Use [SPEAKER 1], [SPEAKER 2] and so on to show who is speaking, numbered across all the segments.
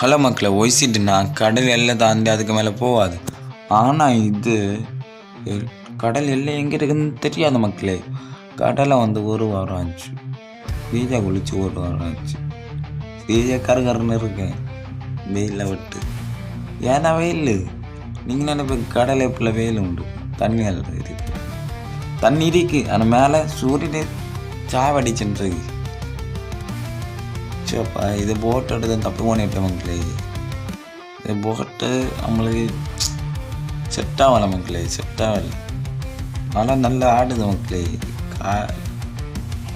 [SPEAKER 1] Hello மக்களை ஒய்சிட்டுனா கடல் எல்லை தாண்டி அதுக்கு மேலே போகாது. ஆனால் இது கடல் எல்லை எங்கே இருக்குதுன்னு தெரியாத மக்களே. கடலை வந்து ஒரு வாரம் ஆச்சு. சீஜா குளிச்சு ஒரு வாரம் ஆச்சு. சீஜா கருகருன்னு இருக்கேன். வெயிலில் விட்டு. ஏன்னா வெயில் நீங்கள் நினைப்ப கடல் எப்பல வெயில் உண்டு? தண்ணி அல்ல இருக்கு. தண்ணி இருக்குது ஆனால் மேலே சூரியனே சாவடிச்சுன்னு இருக்கு. இது போட் எடுத்து தப்பு பண்ணிட்டேன் மக்களே இது போட்டு நம்மளுக்கு செட் ஆகலை மக்களே ஆனால் நல்லா ஆடுது மக்களே. கா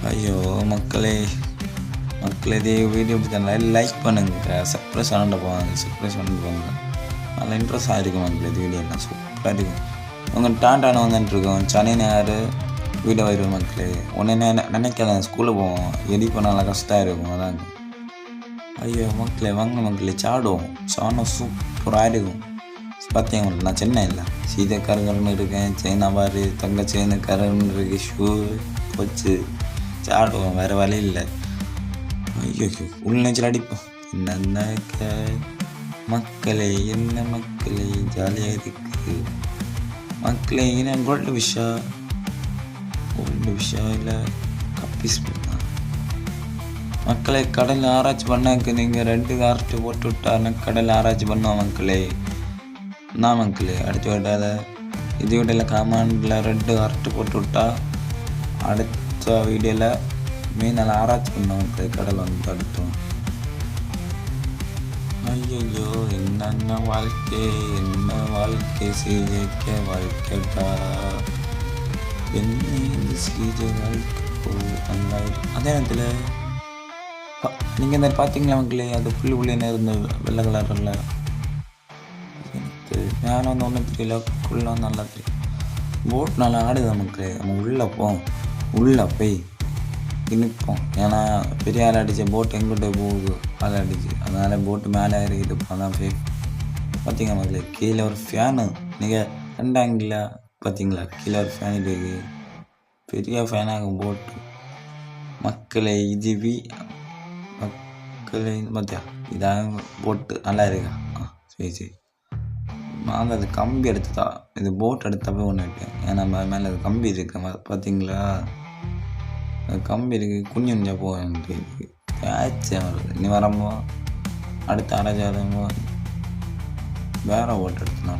[SPEAKER 1] ஐயோ மக்களே மக்களே இதே வீடியோ பிடிச்சா லைக் பண்ணுங்க. சர்ப்ரைஸ் பண்ணிட்டு போவாங்க சர்ப்ரைஸ் பண்ணிட்டு போவாங்க நல்லா இன்ட்ரெஸ்ட் ஆகிருக்கும் மக்களே இது வீடியோ எல்லாம். சூப்பராக இருக்கும் உங்கள் டாண்டான வந்துட்டுருக்கோம் சனி ஞாயிறு வீடியோ வருவோம் மக்களே. உடனே நினை- நினைக்காத ஸ்கூலில் போவோம். எடி பண்ணால கஷ்டம் இருக்கும். அதான் ஐயோ மக்களே வாங்க மக்களே சாடுவோம் சாணம் சூப்பராக இருக்கும். பார்த்தீங்க நான் சென்னையில் இல்லை. சீதை கருங்கருன்னு இருக்கேன் சைனா பாரு தங்க செயின் கருன்னு இருக்கு ஷூ போச்சு. சாடுவோம் வேறு வழி இல்லை. ஐயோ உள்நீச்சல் அடிப்போம். என்ன மக்களே என்ன மக்களே ஜாலியாக இருக்கு. மக்களே என்ன கோல்டு விஷா? கோல்டு விஷா இல்லை கப்பிஸ் பண்ணா மக்களை கடல் ஆராய்ச்சி பண்ணாக்கு நீங்கள் ரெண்டு கார்ட்டு போட்டு விட்டாலும் கடல் ஆராய்ச்சி பண்ணுவோம் மக்களே. நான் மக்களே அடித்து விடாத இது வீடியோவில் காமாண்டில் ரெண்டு கார்ட்டு போட்டு விட்டா அடுத்த வீடியோவில் மீனால் ஆராய்ச்சி பண்ணுவோம் மக்களே கடல் வந்து தடுத்தோம். ஐயோ என்னென்ன வாழ்க்கை என்ன வாழ்க்கை சீஜைக்க வாழ்க்கைடா. என்ன இந்த சீஜை வாழ்க்கை ஓ அதே நேரத்தில் நீங்கள் நீங்க இந்த பார்த்தீங்களா அவங்களே அது புள்ளி புள்ளின்னு இருந்த வெள்ளை கலரில் எனக்கு மேலே வந்து ஒன்றும் தெரியல. ஃபுல்லாக நல்லா தெரியும் போட் நல்லா ஆடுது நமக்கு. நம்ம உள்ளே போவோம் உள்ளே போய் நிற்போம். ஏன்னா பெரிய ஆள் அடித்த போட் எங்கிட்ட போகுது? ஆள் அடிச்சு. அதனால போட்டு மேலே ஏறிக்கிட்டு அதான் போய் பார்த்தீங்க மக்களே? கீழே ஒரு ஃபேனு நீங்கள் ரெண்டாங்கில பார்த்தீங்களா கீழே ஒரு ஃபேன் இருக்குது பெரிய ஃபேனாகும் போட்டு மக்களே இது வி மக்களே பார்த்தியா இதான் போட்டு நல்லா இருக்கா. ஆ சரி சரி. நான் அது கம்பி எடுத்துதா இது போட் எடுத்தப்போ ஒன்று இருக்கேன் ஏன்னா நம்ம மேலே அது கம்பி இருக்கு பார்த்தீங்களா அது கம்பி இருக்குது குஞ்சு குஞ்சா போகிட்டு இருக்கு. வருது. நீ வரம்போ அடுத்த அரைஞ்சாதமோ வேற போட் எடுத்து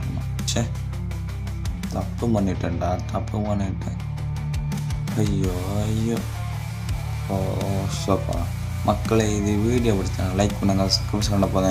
[SPEAKER 1] சே தப்பு பண்ணிட்டேன்டா தப்பு பண்ணிட்டேன். ஐயோ ஐயோ. ஓ சோப்பா மக்களை இது வீடியோ பிடிச்சாங்க லைக் பண்ணுங்கள் சப்ஸ்கிரைப் பண்ண போதும்